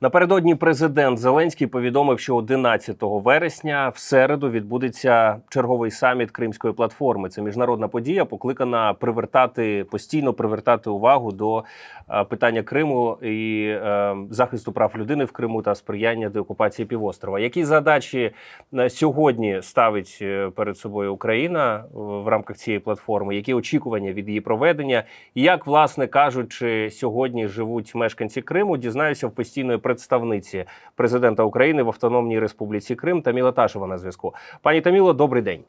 Напередодні президент Зеленський повідомив, що 11 вересня в середу відбудеться черговий саміт Кримської платформи. Це міжнародна подія, покликана привертати постійно привертати увагу до е, питання Криму і е, захисту прав людини в Криму та сприяння деокупації півострова. Які задачі е, сьогодні ставить е, перед собою Україна в рамках цієї платформи? Які очікування від її проведення? І як, власне кажучи, сьогодні живуть мешканці Криму? Дізнаюся в постійної представниці президента України в Автономній Республіці Крим Таміла Ташева на зв'язку. Пані Таміло, добрий день.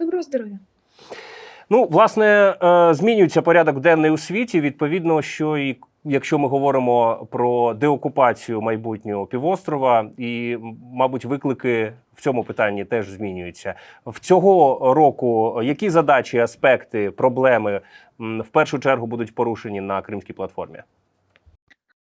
Доброго здоров'я. Ну, власне, е, змінюється порядок денний у світі. Відповідно, що і якщо ми говоримо про деокупацію майбутнього півострова, і, мабуть, виклики в цьому питанні теж змінюються. В цього року які задачі, аспекти, проблеми в першу чергу будуть порушені на кримській платформі?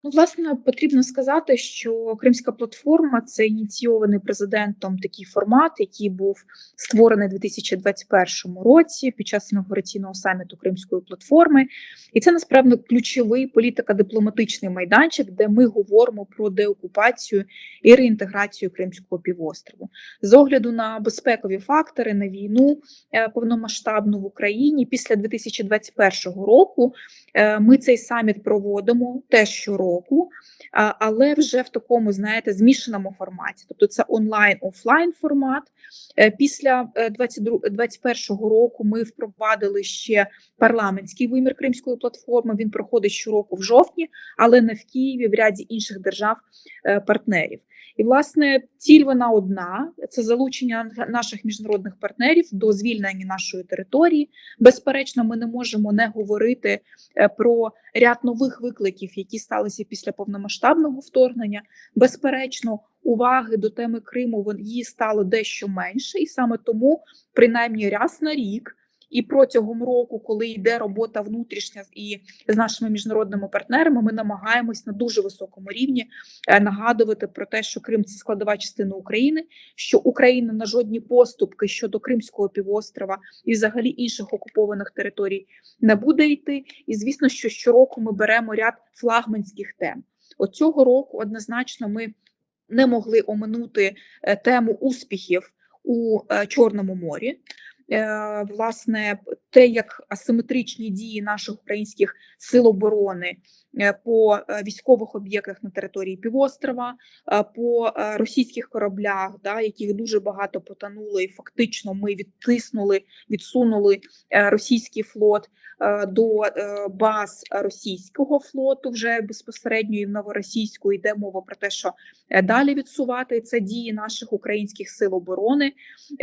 Ну, власне, потрібно сказати, що Кримська платформа це ініційований президентом такий формат, який був створений у 2021 році під час інаугураційного саміту Кримської платформи. І це насправді ключовий політико-дипломатичний майданчик, де ми говоримо про деокупацію і реінтеграцію Кримського півострову. З огляду на безпекові фактори, на війну е, повномасштабну в Україні після 2021 року ми цей саміт проводимо теж щороку. Але вже в такому, знаєте, змішаному форматі, тобто це онлайн-офлайн формат. Е, Після 2021 року ми впровадили ще парламентський вимір Кримської платформи. Він проходить щороку в жовтні, але не в Києві, в ряді інших держав-партнерів. І власне ціль вона одна: це залучення наших міжнародних партнерів до звільнення нашої території. Безперечно, ми не можемо не говорити е, про ряд нових викликів, які сталися після повномасштабного вторгнення. Безперечно, уваги до теми Криму її стало дещо менше, і саме тому, принаймні раз на рік. І протягом року, коли йде робота внутрішня і з нашими міжнародними партнерами, ми намагаємось на дуже високому рівні е, нагадувати про те, що Крим це складова частина України, що Україна на жодні поступки щодо Кримського півострова і взагалі інших окупованих територій не буде йти. І звісно, що щороку ми беремо ряд флагманських тем. От цього року однозначно ми не могли оминути е, тему успіхів у е, Чорному морі. Е, Власне, те, як асиметричні дії наших українських сил оборони е, по е, військових об'єктах на території півострова, по російських кораблях, да, яких дуже багато потонуло, і фактично ми відтиснули, відсунули російський флот до баз російського флоту вже безпосередньо і в новоросійську йде мова про те, що далі відсувати це дії наших українських сил оборони.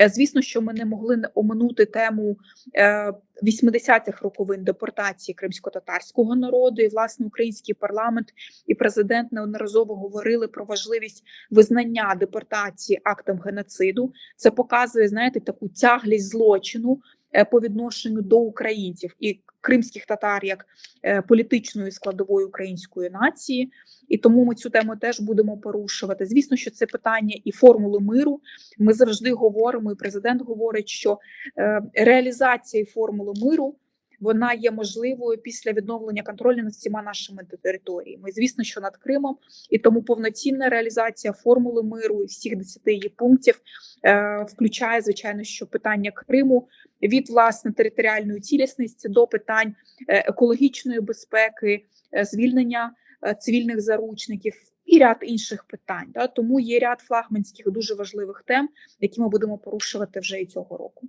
Звісно, що ми не могли не оминути тему е, 80-х роковин депортації кримсько-татарського народу. І власне український парламент і президент неодноразово говорили про важливість визнання депортації актом геноциду. Це показує, знаєте, таку тяглість злочину е, по відношенню до українців і кримських татар як е, політичної складової української нації. І тому ми цю тему теж будемо порушувати. Звісно, що це питання і формули миру. Ми завжди говоримо, і президент говорить, що е, реалізація формули миру вона є можливою після відновлення контролю над всіма нашими територіями. Звісно, що над Кримом, і тому повноцінна реалізація формули миру і всіх 10 її пунктів е, включає, звичайно, що питання Криму від власне територіальної цілісності до питань е, екологічної безпеки, е, звільнення е, цивільних заручників. І ряд інших питань, да тому є ряд флагманських дуже важливих тем, які ми будемо порушувати вже і цього року.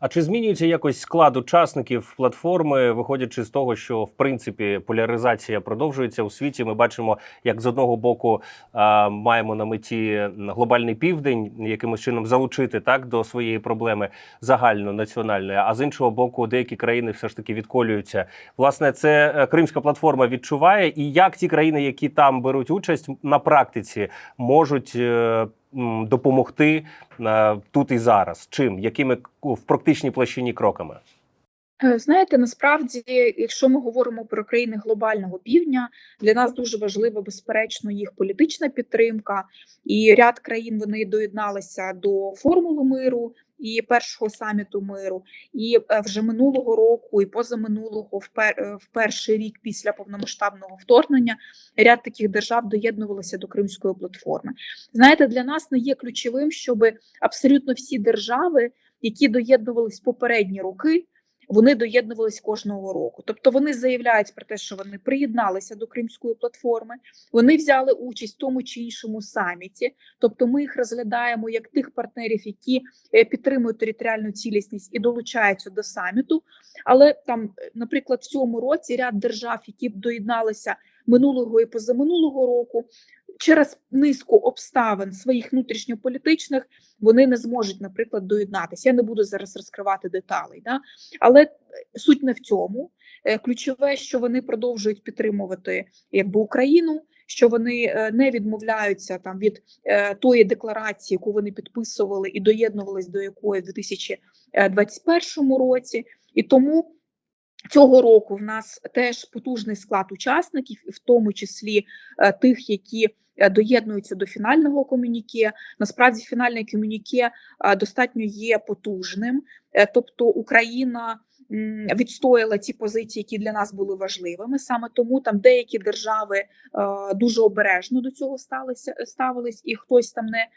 А чи змінюється якось склад учасників платформи, виходячи з того, що в принципі поляризація продовжується у світі? Ми бачимо, як з одного боку а, маємо на меті глобальний південь, якимось чином залучити так до своєї проблеми загальнонаціональної, а з іншого боку, деякі країни все ж таки відколюються. Власне, це е, Кримська платформа відчуває, і як ті країни, які там беруть участь на практиці, можуть. Допомогти е, тут і зараз, чим, якими в практичній площині кроками? Е, знаєте, насправді, якщо ми говоримо про країни глобального півдня, для нас дуже важлива, безперечно, їх політична підтримка, і ряд країн вони доєдналися до формули миру і першого саміту миру. І е, вже минулого року, і позаминулого, е, в перший рік після повномасштабного вторгнення, ряд таких держав доєднувалися до Кримської платформи. Знаєте, для нас не є ключовим, щоб абсолютно всі держави, які доєднувались попередні роки вони доєднувались кожного року. Тобто вони заявляють про те, що вони приєдналися до Кримської платформи, вони взяли участь в тому чи іншому саміті. Тобто, ми їх розглядаємо як тих партнерів, які е, підтримують територіальну цілісність і долучаються до саміту. Але там, е, наприклад, в цьому році ряд держав, які б доєдналися минулого і позаминулого року, через низку обставин своїх внутрішньополітичних вони не зможуть, наприклад, доєднатися. Я не буду зараз розкривати деталей, да? але е, суть не в цьому. Е, ключове, що вони продовжують підтримувати якби Україну. Що вони е, не відмовляються там від е, тої декларації, яку вони підписували і доєднувались до якої в 2021 році, і тому цього року в нас теж потужний склад учасників, і в тому числі е, тих, які доєднуються до фінального комюніке. Насправді, фінальне комюніке е, достатньо є потужним, е, тобто Україна. Відстояла ті позиції, які для нас були важливими. Саме тому там деякі держави е, дуже обережно до цього сталися ставились, і хтось там не е,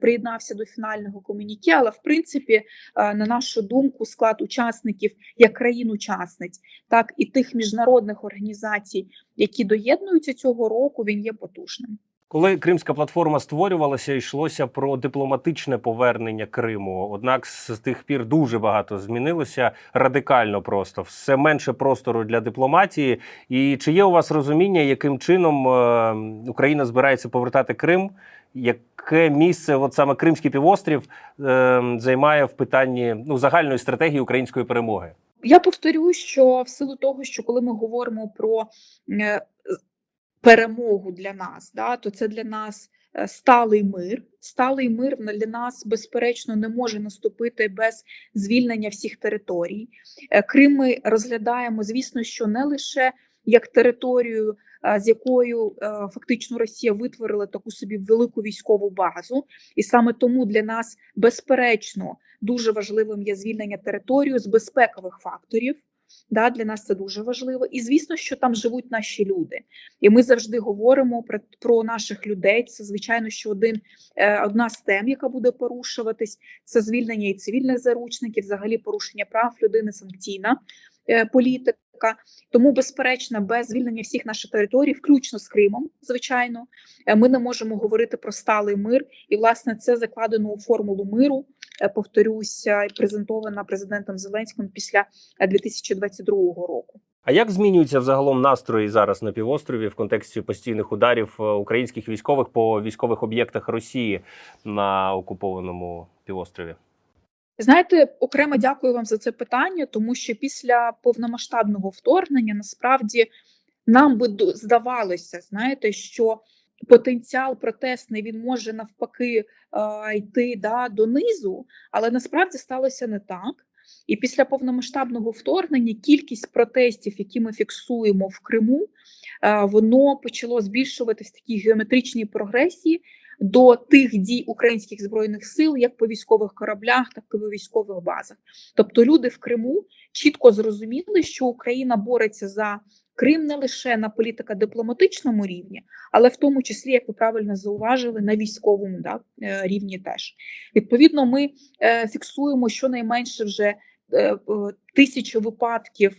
приєднався до фінального комуніке. Але в принципі, е, на нашу думку, склад учасників як країн-учасниць, так і тих міжнародних організацій, які доєднуються цього року, він є потужним. Коли Кримська платформа створювалася, йшлося про дипломатичне повернення Криму. Однак з тих пір дуже багато змінилося радикально просто все менше простору для дипломатії. І чи є у вас розуміння, яким чином е, Україна збирається повертати Крим? Яке місце, от саме Кримський півострів, е, займає в питанні ну загальної стратегії української перемоги? Я повторюю, що в силу того, що коли ми говоримо про е, перемогу для нас, да, то це для нас е, сталий мир. Сталий мир для нас, безперечно, не може наступити без звільнення всіх територій. Е, Крим ми розглядаємо, звісно, що не лише як територію, з якою фактично Росія витворила таку собі велику військову базу, і саме тому для нас безперечно дуже важливим є звільнення території з безпекових факторів. Да, Для нас це дуже важливо. І звісно, що там живуть наші люди. І ми завжди говоримо про про наших людей. Це звичайно, що один е, одна з тем, яка буде порушуватись, це звільнення і цивільних заручників, взагалі порушення прав людини, санкційна е, політика. Тому, безперечно, без звільнення всіх наших територій, включно з Кримом, звичайно, е, ми не можемо говорити про сталий мир, і власне це закладено у формулу миру. Е, повторюся, презентована президентом Зеленським після 2022 е, року. А як змінюються взагалом настрої зараз на півострові в контексті постійних ударів українських військових по військових об'єктах Росії на окупованому півострові? Знаєте, окремо дякую вам за це питання, тому що після повномасштабного вторгнення насправді нам би здавалося, знаєте, що потенціал протестний він може навпаки йти да, донизу, але насправді сталося не так. І після повномасштабного вторгнення кількість протестів, які ми фіксуємо в Криму, воно почало збільшуватись в такій геометричній прогресії до тих дій українських збройних сил, як по військових кораблях, так і по військових базах. Тобто люди в Криму чітко зрозуміли, що Україна бореться за Крим не лише на політико-дипломатичному рівні, але в тому числі, як ви правильно зауважили, на військовому да, е, рівні теж. Відповідно, ми е, фіксуємо щонайменше вже е, тисячу випадків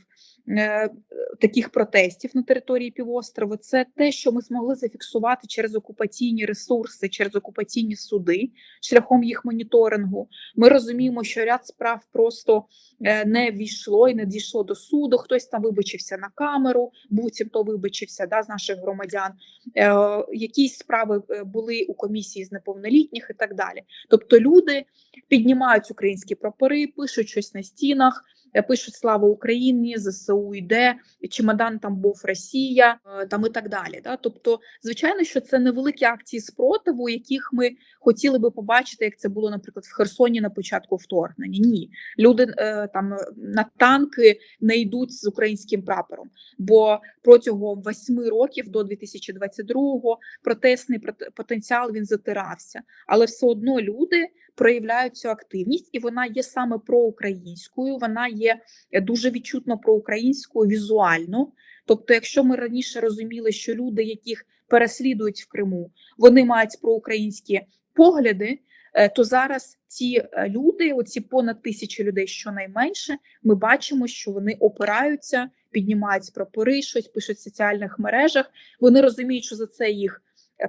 таких протестів на території півострову, це те, що ми змогли зафіксувати через окупаційні ресурси, через окупаційні суди, шляхом їх моніторингу. Ми розуміємо, що ряд справ просто е, не війшло і не дійшло до суду. Хтось там вибачився на камеру, буцімто вибачився да, з наших громадян. Е, якісь справи були у комісії з неповнолітніх і так далі. Тобто люди піднімають українські прапори, пишуть щось на стінах. Е, пишуть Слава Україні, ЗСУ йде, чемодан там був Росія, е, там і так далі. Да? Тобто, звичайно, що це невеликі акції спротиву, яких ми хотіли би побачити, як це було, наприклад, в Херсоні на початку вторгнення. Ні, люди е, там на танки не йдуть з українським прапором. Бо протягом восьми років до 2022-го протестний проте- потенціал він затирався, але все одно люди проявляють цю активність, і вона є саме проукраїнською. Вона є е, дуже відчутно проукраїнською візуально. Тобто, якщо ми раніше розуміли, що люди, яких переслідують в Криму, вони мають проукраїнські погляди, е, то зараз ці е, люди, оці понад тисячі людей, щонайменше, ми бачимо, що вони опираються, піднімають прапори, щось пишуть в соціальних мережах. Вони розуміють, що за це їх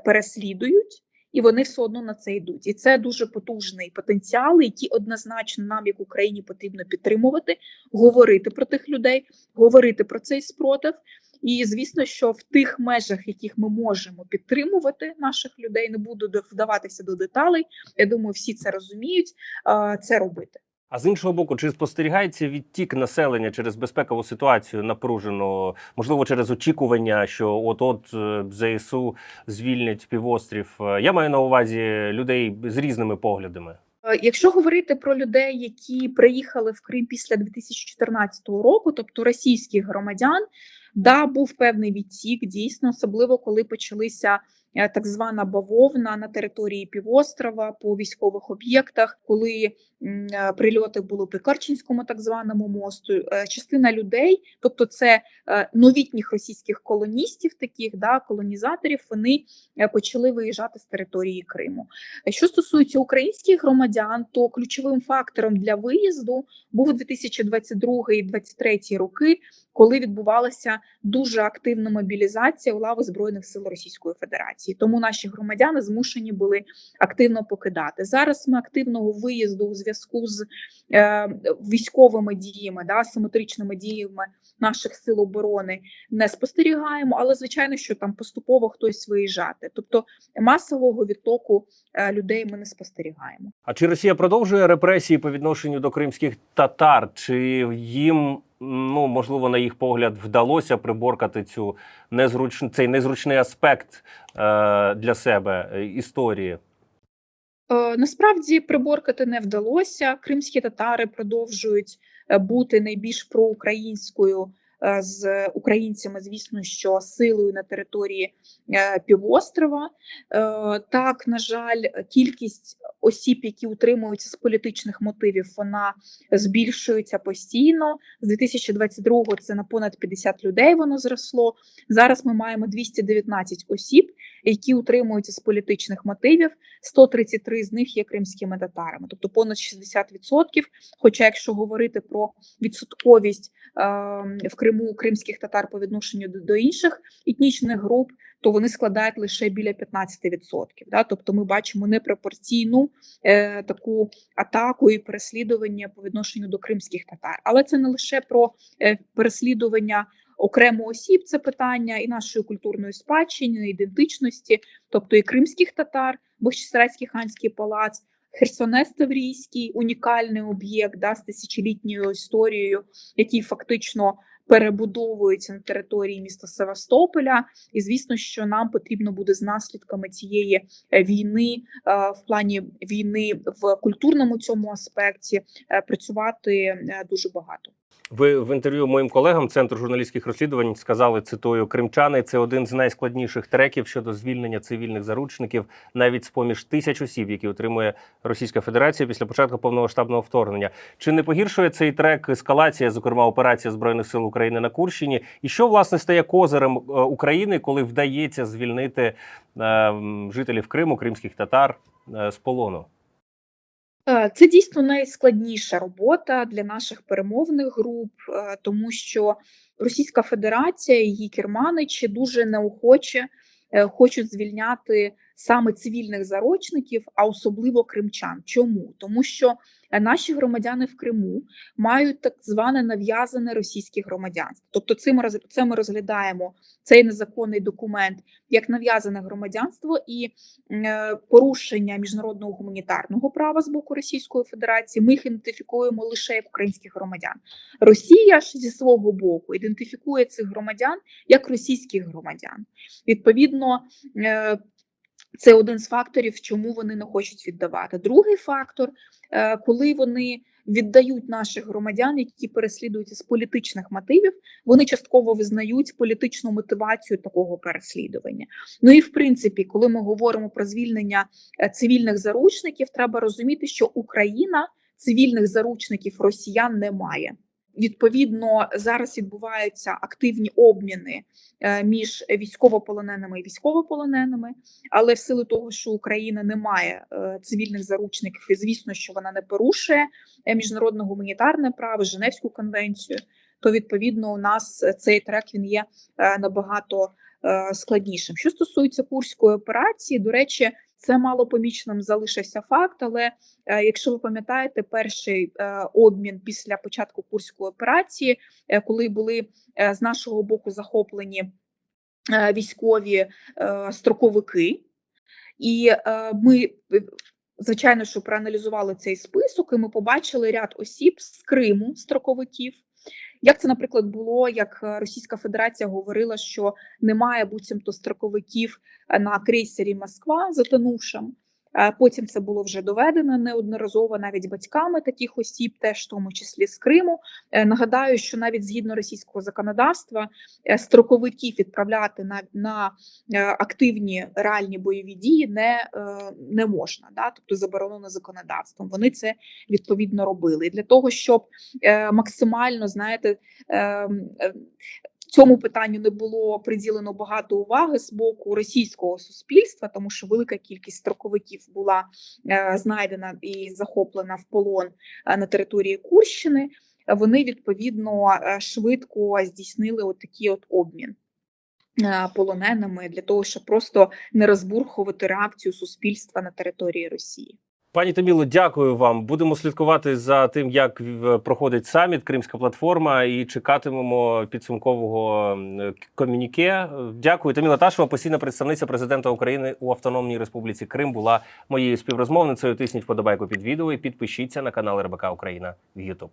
переслідують. І вони все одно на це йдуть, і це дуже потужний потенціал, який однозначно нам, як Україні, потрібно підтримувати, говорити про тих людей, говорити про цей спротив. І звісно, що в тих межах, яких ми можемо підтримувати наших людей, не буду вдаватися до деталей. Я думаю, всі це розуміють. Це робити. А з іншого боку, чи спостерігається відтік населення через безпекову ситуацію напружену, можливо, через очікування, що от-от е, ЗСУ звільнять півострів? Е, Я маю на увазі людей з різними поглядами. Е, Якщо говорити про людей, які приїхали в Крим після 2014 року, тобто російських громадян, да, був певний відтік, дійсно, особливо коли почалися так звана бавовна на території півострова по військових об'єктах, коли е, прильоти були по Керченському так званому мосту. Е, Частина людей, тобто це е, новітніх російських колоністів, таких да, колонізаторів, вони е, почали виїжджати з території Криму. Що стосується українських громадян, то ключовим фактором для виїзду був 2022-2023 роки, коли відбувалася дуже активна мобілізація у лави збройних сил Російської Федерації. Тому наші громадяни змушені були активно покидати. Зараз ми активного виїзду у зв'язку з е, військовими діями, да, симетричними діями наших сил оборони не спостерігаємо, але звичайно, що там поступово хтось виїжджати. Тобто масового відтоку е, людей ми не спостерігаємо. А чи Росія продовжує репресії по відношенню до кримських татар? Чи їм ну можливо на їх погляд вдалося приборкати цю незруч... цей незручний аспект е, для себе е, історії? Е, Насправді приборкати не вдалося. Кримські татари продовжують бути найбільш проукраїнською з українцями, звісно, що силою на території е, півострова. Е, Так, на жаль, кількість осіб, які утримуються з політичних мотивів, вона збільшується постійно. З 2022-го це на понад 50 людей воно зросло. Зараз ми маємо 219 осіб, які утримуються з політичних мотивів. 133 з них є кримськими татарами, тобто понад 60%. Хоча, якщо говорити про відсотковість е, в Криму кримських татар по відношенню до, інших етнічних груп, то вони складають лише біля 15%. Да? Тобто ми бачимо непропорційну е, таку атаку і переслідування по відношенню до кримських татар. Але це не лише про е, переслідування окремо осіб, це питання і нашої культурної спадщини, ідентичності, тобто і кримських татар, Бахчисарайський ханський палац, Херсонес Таврійський, унікальний об'єкт да, з тисячолітньою історією, який фактично перебудовується на території міста Севастополя. І звісно, що нам потрібно буде з наслідками цієї е, війни е, в плані війни в культурному цьому аспекті е, працювати дуже багато. Ви в інтерв'ю моїм колегам Центру журналістських розслідувань сказали, цитую, кримчани це один з найскладніших треків щодо звільнення цивільних заручників, навіть з поміж тисяч осіб, які отримує Російська Федерація після початку повномасштабного вторгнення. Чи не погіршує цей трек ескалація, зокрема операція збройних сил України на Курщині? І що власне стає козирем е, України, коли вдається звільнити е, жителів Криму, кримських татар е, з полону? Це дійсно найскладніша робота для наших перемовних груп, тому що Російська Федерація і її керманичі дуже неохоче хочуть звільняти саме цивільних заручників, а особливо кримчан. Чому? Тому що е, наші громадяни в Криму мають так зване нав'язане російське громадянство. Тобто, це ми це ми розглядаємо цей незаконний документ як нав'язане громадянство і е, порушення міжнародного гуманітарного права з боку Російської Федерації. Ми їх ідентифікуємо лише як українських громадян. Росія ж зі свого боку ідентифікує цих громадян як російських громадян. Відповідно, е, це один з факторів, чому вони не хочуть віддавати. Другий фактор, е, коли вони віддають наших громадян, які переслідуються з політичних мотивів, вони частково визнають політичну мотивацію такого переслідування. Ну і в принципі, коли ми говоримо про звільнення е, цивільних заручників, треба розуміти, що Україна цивільних заручників росіян не має. Відповідно, зараз відбуваються активні обміни е, між військовополоненими і військовополоненими, але в силу того, що Україна не має е, цивільних заручників, і звісно, що вона не порушує е, міжнародне гуманітарне право, Женевську конвенцію, то відповідно у нас цей трек він є набагато складнішим. Що стосується курської операції, до речі, це мало поміченим залишився факт, але е, якщо ви пам'ятаєте, перший е, обмін після початку курської операції, е, коли були з нашого боку захоплені військові строковики, і ми. Звичайно, що проаналізували цей список, і ми побачили ряд осіб з Криму, строковиків. Як це, наприклад, було, як е, Російська Федерація говорила, що немає буцімто строковиків е, на крейсері Москва затонувшим. Потім це було вже доведено неодноразово навіть батьками таких осіб, теж в тому числі з Криму. Е, Нагадаю, що навіть згідно російського законодавства е, строковиків відправляти на, на е, активні реальні бойові дії не, не можна, да? тобто заборонено законодавством. Вони це відповідно робили. І для того, щоб максимально знаєте. Цьому питанню не було приділено багато уваги з боку російського суспільства, тому що велика кількість строковиків була е, знайдена і захоплена в полон е, на території Курщини. Вони відповідно е, швидко здійснили от такий от обмін полоненими для того, щоб просто не розбурхувати реакцію суспільства на території Росії. Пані Таміло, дякую вам. Будемо слідкувати за тим, як в- проходить саміт Кримська платформа, і чекатимемо підсумкового комюніке. Дякую. Таміла Ташева, постійна представниця президента України у Автономній Республіці Крим, була моєю співрозмовницею. Тисніть вподобайку під відео і підпишіться на канал РБК Україна в YouTube.